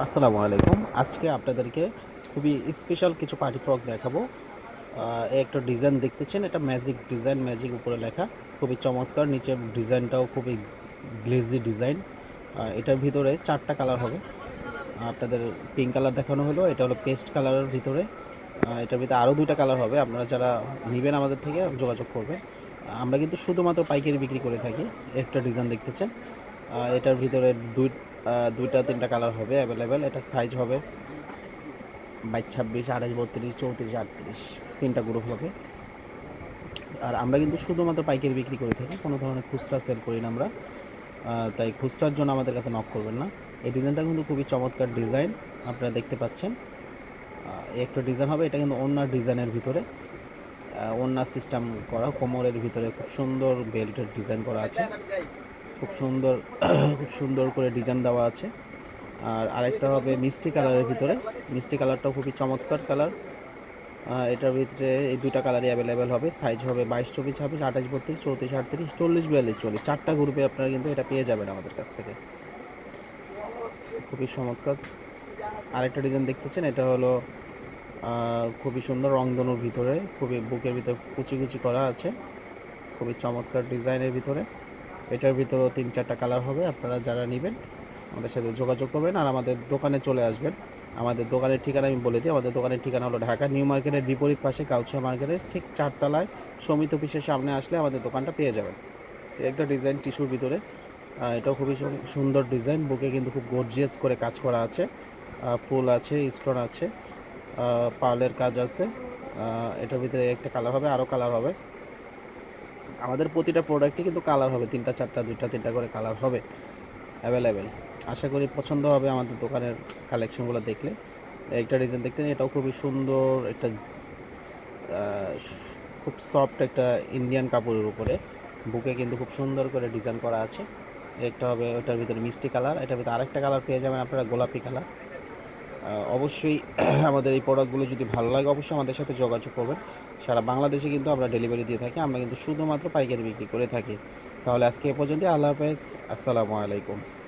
আসসালামু আলাইকুম। আজকে আপনাদেরকে খুবই স্পেশাল কিছু পার্টি ফ্রক দেখাবো। একটা ডিজাইন দেখতেছেন? এটা ম্যাজিক ডিজাইন ম্যাজিক উপরে লেখা। খুবই চমৎকার। নিচের ডিজাইনটাও খুবই গ্লেজি ডিজাইন এটার ভিতরে চারটা কালার হবে। আপনাদের পিঙ্ক কালার দেখানো হলো। এটা হলো পেস্ট কালারের ভিতরে। এটার ভিতরে আরও দুইটা কালার হবে। আপনারা যারা নেবেন আমাদের থেকে যোগাযোগ করবেন। আমরা কিন্তু শুধুমাত্র পাইকারি বিক্রি করে থাকি। একটা ডিজাইন দেখতেছেন। এটার ভিতরে দুই দুইটা, তিনটা কালার হবে অ্যাভেলেবেল এটা সাইজ হবে বাইশ, ছাব্বিশ, আঠাশ, বত্রিশ, চৌত্রিশ, আটত্রিশ। তিনটা গ্রুপ হবে। আর আমরা কিন্তু শুধুমাত্র পাইকারি বিক্রি করে থাকি, কোনো ধরনের খুচরা সেল করি না আমরা। তাই খুচরার জন্য আমাদের কাছে নক করবেন না। এই ডিজাইনটা কিন্তু খুবই চমৎকার ডিজাইন আপনারা দেখতে পাচ্ছেন। একটা ডিজাইন হবে, এটা কিন্তু অন্য ডিজাইনের ভিতরে। অন্য সিস্টেম করা, কোমরের ভিতরে খুব সুন্দর বেল্টের ডিজাইন করা আছে। খুব সুন্দর খুব সুন্দর করে ডিজাইন দেওয়া আছে। আর আরেকটা হবে মিষ্টি কালারের ভিতরে। মিষ্টি কালারটাও খুবই চমৎকার কালার। এটার ভিতরে এই দুটা কালারই অ্যাভেলেবেল হবে। সাইজ হবে বাইশ, চব্বিশ, ছাব্বিশ, আঠাশ, বত্রিশ, চৌত্রিশ, আটত্রিশ, চল্লিশ, বিয়াল্লিশ, চল্লিশ। চারটা গ্রুপে আপনারা কিন্তু এটা পেয়ে যাবেন আমাদের কাছ থেকে। খুবই চমৎকার। আরেকটা ডিজাইন দেখতেছেন, এটা হলো খুবই সুন্দর রংধনুর ভিতরে। খুবই বুকের ভিতরে কুচি কুচি করা আছে। খুবই চমৎকার ডিজাইনের ভিতরে। এটার ভিতরেও তিন চারটা কালার হবে, আপনারা যারা নেবেন আমাদের সাথে যোগাযোগ করবেন আর আমাদের দোকানে চলে আসবেন। আমাদের দোকানের ঠিকানা আমি বলে দিই, আমাদের দোকানের ঠিকানা হলো ঢাকা, নিউ মার্কেটের বিপরীত পাশে কাউছিয়া মার্কেটের ঠিক চারতলায় সমিত অফিসের সামনে আসলে আমাদের দোকানটা পেয়ে যাবেন। একটা ডিজাইন টিস্যুর ভিতরে। এটাও খুবই সুন্দর ডিজাইন বুকে কিন্তু খুব গর্জিয়াস করে কাজ করা আছে। ফুল আছে স্টোন আছে পার্লের কাজ আছে। এটার ভিতরে একটা কালার হবে, আরও কালার হবে। আমাদের প্রতিটা প্রোডাক্টে কিন্তু কালার হবে। তিনটা, চারটা, দুইটা, তিনটা করে কালার হবে অ্যাভেলেবেল আশা করি পছন্দ হবে আমাদের দোকানের কালেকশনগুলো দেখলে। একটা ডিজাইন দেখতে এটাও খুবই সুন্দর একটা খুব সফট একটা ইন্ডিয়ান কাপড়ের উপরে। বুকে কিন্তু খুব সুন্দর করে ডিজাইন করা আছে। একটা হবে, ওটার ভিতরে মিষ্টি কালার এটার ভিতরে আরেকটা কালার পেয়ে যাবেন আপনারা গোলাপি কালার অবশ্যই আমাদের এই প্রোডাক্টগুলো যদি ভালো লাগে, অবশ্যই আমাদের সাথে যোগাযোগ করবেন। সারা বাংলাদেশে কিন্তু আমরা ডেলিভারি দিয়ে থাকি, আমরা কিন্তু শুধুমাত্র পাইকারি বিক্রি করে থাকি। তাহলে আজকে এ পর্যন্ত আল্লাহ হাফেজ, আসসালামু আলাইকুম।